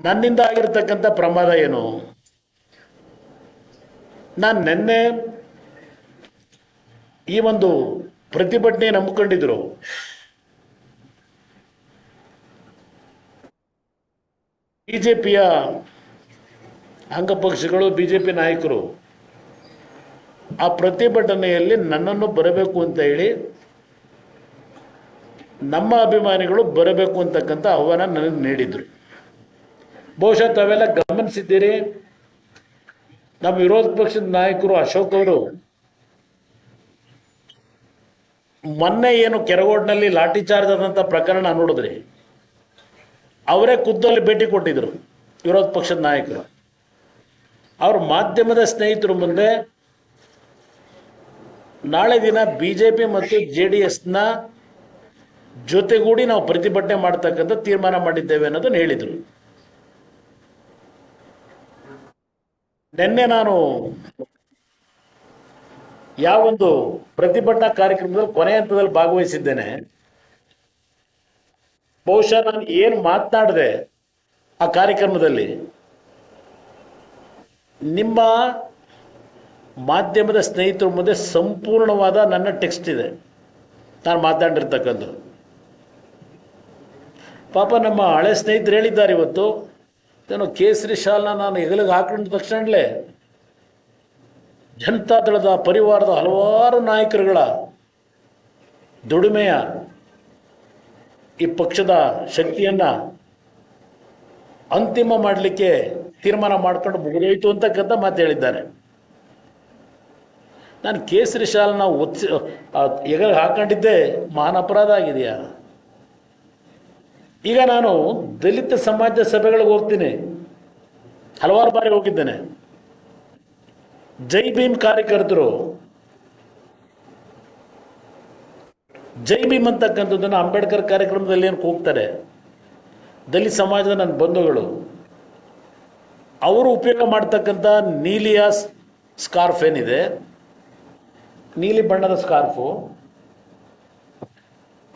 ನನ್ನಿಂದ ಆಗಿರ್ತಕ್ಕಂಥ ಪ್ರಮಾದ ಏನು? ನಾನು ನಿನ್ನೆ ಈ ಒಂದು ಪ್ರತಿಭಟನೆ ನಂಬ್ಕೊಂಡಿದ್ರು. ಬಿಜೆಪಿಯ ಅಂಗಪಕ್ಷಗಳು ಬಿಜೆಪಿ ನಾಯಕರು ಆ ಪ್ರತಿಭಟನೆಯಲ್ಲಿ ನನ್ನನ್ನು ಬರಬೇಕು ಅಂತ ಹೇಳಿ ನಮ್ಮ ಅಭಿಮಾನಿಗಳು ಬರಬೇಕು ಅಂತಕ್ಕಂಥ ಆಹ್ವಾನ ನನಗೆ ನೀಡಿದರು. ಬಹುಶಃ ತಾವೆಲ್ಲ ಗಮನಿಸಿದ್ದೀರಿ. ನಮ್ಮ ವಿರೋಧ ಪಕ್ಷದ ನಾಯಕರು ಅಶೋಕ್ ಅವರು ಮೊನ್ನೆ ಏನು ಕೆರಗೋಡ್ನಲ್ಲಿ ಲಾಠಿ ಚಾರ್ಜ್ ಆದಂಥ ಪ್ರಕರಣ ನೋಡಿದ್ರಿ. ಅವರೇ ಖುದ್ದಲ್ಲಿ ಭೇಟಿ ಕೊಟ್ಟಿದ್ರು ವಿರೋಧ ಪಕ್ಷದ ನಾಯಕರು. ಅವ್ರ ಮಾಧ್ಯಮದ ಸ್ನೇಹಿತರು ಮುಂದೆ ನಾಳೆ ದಿನ ಬಿ ಜೆ ಪಿ ಮತ್ತು ಜೆ ಡಿ ಎಸ್ನ ಜೊತೆಗೂಡಿ ನಾವು ಪ್ರತಿಭಟನೆ ಮಾಡ್ತಕ್ಕಂಥ ತೀರ್ಮಾನ ಮಾಡಿದ್ದೇವೆ ಅನ್ನೋದನ್ನು ಹೇಳಿದರು. ನಿನ್ನೆ ನಾನು ಯಾವ ಒಂದು ಪ್ರತಿಭಟನಾ ಕಾರ್ಯಕ್ರಮದಲ್ಲಿ, ಕೊನೆ ಹಂತದಲ್ಲಿ ಭಾಗವಹಿಸಿದ್ದೇನೆ. ಬಹುಶಃ ನಾನು ಏನು ಮಾತನಾಡಿದೆ ಆ ಕಾರ್ಯಕ್ರಮದಲ್ಲಿ ನಿಮ್ಮ ಮಾಧ್ಯಮದ ಸ್ನೇಹಿತರ ಮುಂದೆ ಸಂಪೂರ್ಣವಾದ ನನ್ನ ಟೆಕ್ಸ್ಟ್ ಇದೆ. ನಾನು ಮಾತಾಡಿರ್ತಕ್ಕಂಥದ್ದು ಪಾಪ ನಮ್ಮ ಹಳೆ ಸ್ನೇಹಿತರು ಹೇಳಿದ್ದಾರೆ ಇವತ್ತು ಏನೋ ಕೇಸರಿ ಶಾಲ್ನ ನಾನು ಹೆಗಲಿಗೆ ಹಾಕೊಂಡ ತಕ್ಷಣಲೇ ಜನತಾದಳದ ಪರಿವಾರದ ಹಲವಾರು ನಾಯಕರುಗಳ ದುಡಿಮೆಯ ಈ ಪಕ್ಷದ ಶಕ್ತಿಯನ್ನು ಅಂತಿಮ ಮಾಡಲಿಕ್ಕೆ ತೀರ್ಮಾನ ಮಾಡ್ಕೊಂಡು ಮುಗಿದೋಯ್ತು ಅಂತಕ್ಕಂಥ ಮಾತು ಹೇಳಿದ್ದಾರೆ. ನಾನು ಕೇಸರಿ ಶಾಲನ್ನ ಒತ್ಸಿ ಹೆಗಲಿಗೆ ಹಾಕೊಂಡಿದ್ದೆ ಮಹಾನ್ ಅಪರಾಧ ಆಗಿದೆಯಾ? ಈಗ ನಾನು ದಲಿತ ಸಮಾಜ ಸಭೆಗಳಿಗೆ ಹೋಗ್ತೀನಿ. ಹಲವಾರು ಬಾರಿ ಹೋಗಿದ್ದೇನೆ. ಜೈ ಭೀಮ್ ಕಾರ್ಯಕರ್ತರು. ಜೈ ಭೀಮ್ ಅಂತಕ್ಕಂಥದ್ದನ್ನು ಅಂಬೇಡ್ಕರ್ ಕಾರ್ಯಕ್ರಮದಲ್ಲಿ ಏನು ಹೋಗ್ತಾರೆ? ದಲಿತ ಸಮಾಜದ ನನ್ನ ಬಂಧುಗಳು. ಅವರು ಉಪಯೋಗ ಮಾಡ್ತಕ್ಕಂಥ ನೀಲಿಯ ಸ್ಕಾರ್ಫ್ ಏನಿದೆ? ನೀಲಿ ಬಣ್ಣದ ಸ್ಕಾರ್ಫು.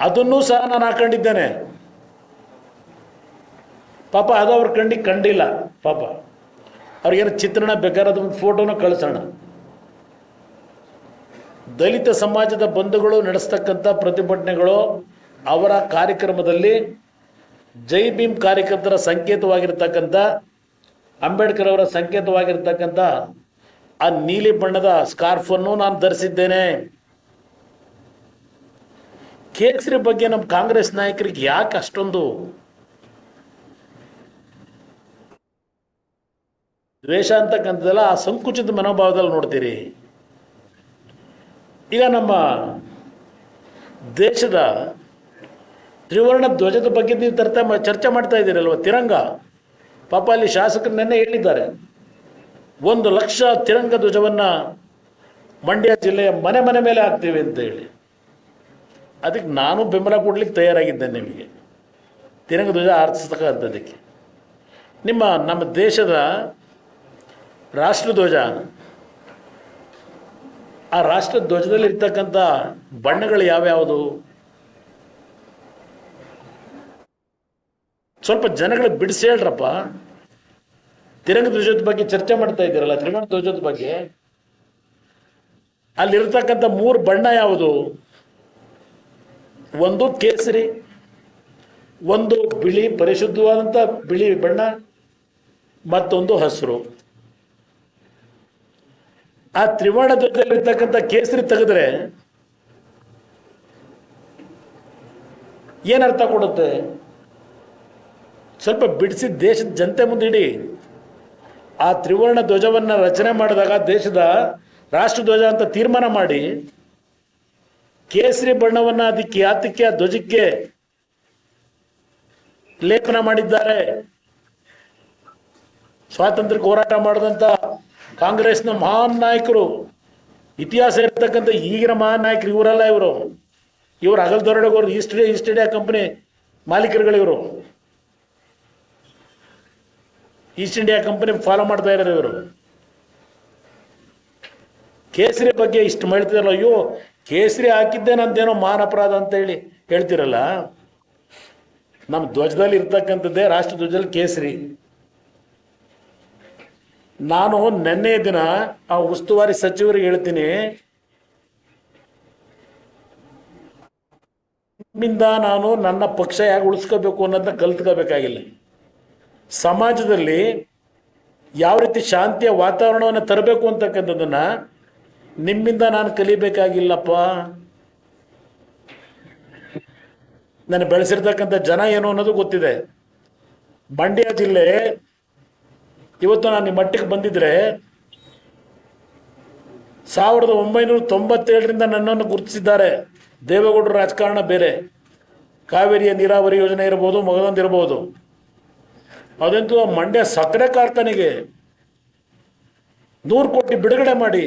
ಅದನ್ನೂ ಸಹ ನಾನು ಹಾಕೊಂಡಿದ್ದೇನೆ. ಪಾಪ ಅದು ಅವ್ರ ಕಣ್ಣಿಗೆ ಕಂಡಿಲ್ಲ. ಪಾಪ. ಅವ್ರಿಗೇನು ಚಿತ್ರಣ ಬೇಕಾದ್ರೆ ಒಂದು ಫೋಟೋನ ಕಳಿಸೋಣ. ದಲಿತ ಸಮಾಜದ ಬಂಧುಗಳು ನಡೆಸ್ತಕ್ಕಂಥ ಪ್ರತಿಭಟನೆಗಳು ಅವರ ಕಾರ್ಯಕ್ರಮದಲ್ಲಿ ಜೈ ಭೀಮ್ ಕಾರ್ಯಕರ್ತರ ಸಂಕೇತವಾಗಿರ್ತಕ್ಕಂಥ, ಅಂಬೇಡ್ಕರ್ ಅವರ ಸಂಕೇತವಾಗಿರ್ತಕ್ಕಂಥ ಆ ನೀಲಿ ಬಣ್ಣದ ಸ್ಕಾರ್ಫನ್ನು ನಾನು ಧರಿಸಿದ್ದೇನೆ. ಕೇಸರಿ ಬಗ್ಗೆ ನಮ್ಮ ಕಾಂಗ್ರೆಸ್ ನಾಯಕರಿಗೆ ಯಾಕೆ ಅಷ್ಟೊಂದು ದ್ವೇಷ ಅಂತಕ್ಕಂಥದ್ದೆಲ್ಲ ಆ ಸಂಕುಚಿತ ಮನೋಭಾವದಲ್ಲಿ ನೋಡ್ತೀರಿ. ಈಗ ನಮ್ಮ ದೇಶದ ತ್ರಿವರ್ಣ ಧ್ವಜದ ಬಗ್ಗೆ ನೀವು ತರ್ತಾ ಚರ್ಚೆ ಮಾಡ್ತಾ ಇದ್ದೀರಲ್ವ? ತಿರಂಗ. ಪಾಪ ಅಲ್ಲಿ ಶಾಸಕರು ನೆನ್ನೆ ಹೇಳಿದ್ದಾರೆ. ಒಂದು ಲಕ್ಷ ತಿರಂಗ ಧ್ವಜವನ್ನು ಮಂಡ್ಯ ಜಿಲ್ಲೆಯ ಮನೆ ಮನೆ ಮೇಲೆ ಹಾಕ್ತೀವಿ ಅಂತ ಹೇಳಿ. ಅದಕ್ಕೆ ನಾನು ಬೆಂಬಲ ಕೊಡ್ಲಿಕ್ಕೆ ತಯಾರಾಗಿದ್ದೇನೆ ನಿಮಗೆ. ತಿರಂಗ ಧ್ವಜ ಆರಿಸ್ತಕ್ಕಂಥದ್ದಕ್ಕೆ ನಿಮ್ಮ, ನಮ್ಮ ದೇಶದ ರಾಷ್ಟ್ರಧ್ವಜ. ಆ ರಾಷ್ಟ್ರ ಧ್ವಜದಲ್ಲಿ ಇರ್ತಕ್ಕಂಥ ಬಣ್ಣಗಳು ಯಾವ್ಯಾವುದು? ಸ್ವಲ್ಪ ಜನಗಳು ಬಿಡಿಸಿ ಹೇಳ್ರಪ್ಪ. ತಿರಂಗ ಧ್ವಜದ ಬಗ್ಗೆ ಚರ್ಚೆ ಮಾಡ್ತಾ ಇದ್ದೀರಲ್ಲ ತ್ರಿವರ್ಣ ಧ್ವಜದ ಬಗ್ಗೆ. ಅಲ್ಲಿರ್ತಕ್ಕಂಥ ಮೂರು ಬಣ್ಣ ಯಾವುದು? ಒಂದು ಕೇಸರಿ, ಒಂದು ಬಿಳಿ, ಪರಿಶುದ್ಧವಾದಂಥ ಬಿಳಿ ಬಣ್ಣ, ಮತ್ತೊಂದು ಹಸಿರು. ಆ ತ್ರಿವರ್ಣ ಧ್ವಜದಲ್ಲಿರ್ತಕ್ಕಂಥ ಕೇಸರಿ ತೆಗೆದ್ರೆ ಏನರ್ಥ ಕೊಡುತ್ತೆ? ಸ್ವಲ್ಪ ಬಿಡಿಸಿ ದೇಶದ ಜನತೆ ಮುಂದೆ ಇಡಿ. ಆ ತ್ರಿವರ್ಣ ಧ್ವಜವನ್ನು ರಚನೆ ಮಾಡಿದಾಗ ದೇಶದ ರಾಷ್ಟ್ರ ಧ್ವಜ ಅಂತ ತೀರ್ಮಾನ ಮಾಡಿ, ಕೇಸರಿ ಬಣ್ಣವನ್ನು ಅದಕ್ಕೆ ಯಾತಕ್ಕೆ ಆ ಧ್ವಜಕ್ಕೆ ಲೇಪನ ಮಾಡಿದ್ದಾರೆ. ಸ್ವಾತಂತ್ರ್ಯಕ್ಕೆ ಹೋರಾಟ ಮಾಡಿದಂಥ ಕಾಂಗ್ರೆಸ್ನ ಮಹಾನ್ ನಾಯಕರು, ಇತಿಹಾಸ ಇರ್ತಕ್ಕಂಥ ಈಗಿನ ಮಹಾನ್ ನಾಯಕರು ಇವರಲ್ಲ ಇವರು. ಇವರು ಅಗಲ್ ದೊರಡಗೋರು East India East India company ಮಾಲೀಕರುಗಳಿವರು East India company follow ಮಾಡ್ತಾ ಇರೋದು ಇವರು. ಕೇಸರಿ ಬಗ್ಗೆ ಇಷ್ಟು ಮಾಡ್ತಿದ್ರಲ್ಲ ಅಯ್ಯೋ, ಕೇಸರಿ ಹಾಕಿದ್ದೆ ನಂದೇನೋ ಮಾನ ಅಪರಾಧ ಅಂತ ಹೇಳಿ ಹೇಳ್ತಿರಲ್ಲ. ನಮ್ಮ ಧ್ವಜದಲ್ಲಿ ಇರ್ತಕ್ಕಂಥದ್ದೇ ರಾಷ್ಟ್ರ ಧ್ವಜದಲ್ಲಿ ಕೇಸರಿ. ನಾನು ನಿನ್ನೆ ದಿನ ಆ ಉಸ್ತುವಾರಿ ಸಚಿವರಿಗೆ ಹೇಳ್ತೀನಿ. ನಿಮ್ಮಿಂದ ನಾನು ನನ್ನ ಪಕ್ಷ ಹೇಗೆ ಉಳಿಸ್ಕೋಬೇಕು ಅನ್ನೋದನ್ನ ಕಲ್ತ್ಕೋಬೇಕಾಗಿಲ್ಲ. ಸಮಾಜದಲ್ಲಿ ಯಾವ ರೀತಿ ಶಾಂತಿಯ ವಾತಾವರಣವನ್ನು ತರಬೇಕು ಅಂತಕ್ಕಂಥದ್ದನ್ನ ನಿಮ್ಮಿಂದ ನಾನು ಕಲಿಬೇಕಾಗಿಲ್ಲಪ್ಪ. ನಾನು ಬೆಳೆಸಿರ್ತಕ್ಕಂಥ ಜನ ಏನು ಅನ್ನೋದು ಗೊತ್ತಿದೆ. ಮಂಡ್ಯ ಜಿಲ್ಲೆ ಇವತ್ತು ನಾನು ನಿಮ್ಮ ಮಟ್ಟಕ್ಕೆ ಬಂದಿದ್ರೆ ಸಾವಿರದ ಒಂಬೈನೂರ ತೊಂಬತ್ತೇಳರಿಂದ ನನ್ನನ್ನು ಗುರುತಿಸಿದ್ದಾರೆ. ದೇವೇಗೌಡರ ರಾಜಕಾರಣ ಬೇರೆ. ಕಾವೇರಿಯ ನೀರಾವರಿ ಯೋಜನೆ ಇರ್ಬೋದು, ಮಗದೊಂದು ಇರ್ಬೋದು. ಅದಂತೂ ಮಂಡ್ಯ ಸಕ್ಕರೆ ಕಾರ್ಖಾನೆಗೆ ನೂರು ಕೋಟಿ ಬಿಡುಗಡೆ ಮಾಡಿ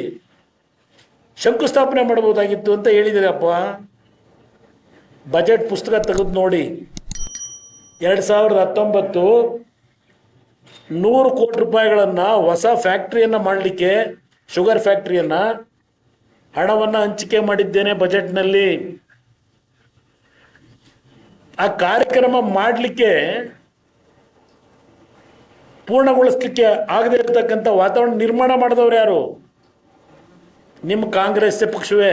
ಶಂಕುಸ್ಥಾಪನೆ ಮಾಡಬಹುದಾಗಿತ್ತು ಅಂತ ಹೇಳಿದಿರಪ್ಪ. ಬಜೆಟ್ ಪುಸ್ತಕ ತೆಗೆದು ನೋಡಿ. ಎರಡು ಸಾವಿರದ ಹತ್ತೊಂಬತ್ತು ನೂರು ಕೋಟಿ ರೂಪಾಯಿಗಳನ್ನು ಹೊಸ ಫ್ಯಾಕ್ಟ್ರಿಯನ್ನು ಮಾಡಲಿಕ್ಕೆ, ಶುಗರ್ ಫ್ಯಾಕ್ಟ್ರಿಯನ್ನು ಹಣವನ್ನ ಹಂಚಿಕೆ ಮಾಡಿದ್ದೇನೆ ಬಜೆಟ್ನಲ್ಲಿ. ಆ ಕಾರ್ಯಕ್ರಮ ಮಾಡಲಿಕ್ಕೆ ಪೂರ್ಣಗೊಳಿಸ್ಲಿಕ್ಕೆ ಆಗದೆ ಇರತಕ್ಕಂಥ ವಾತಾವರಣ ನಿರ್ಮಾಣ ಮಾಡಿದವರು ಯಾರು? ನಿಮ್ಮ ಕಾಂಗ್ರೆಸ್ ಪಕ್ಷವೇ.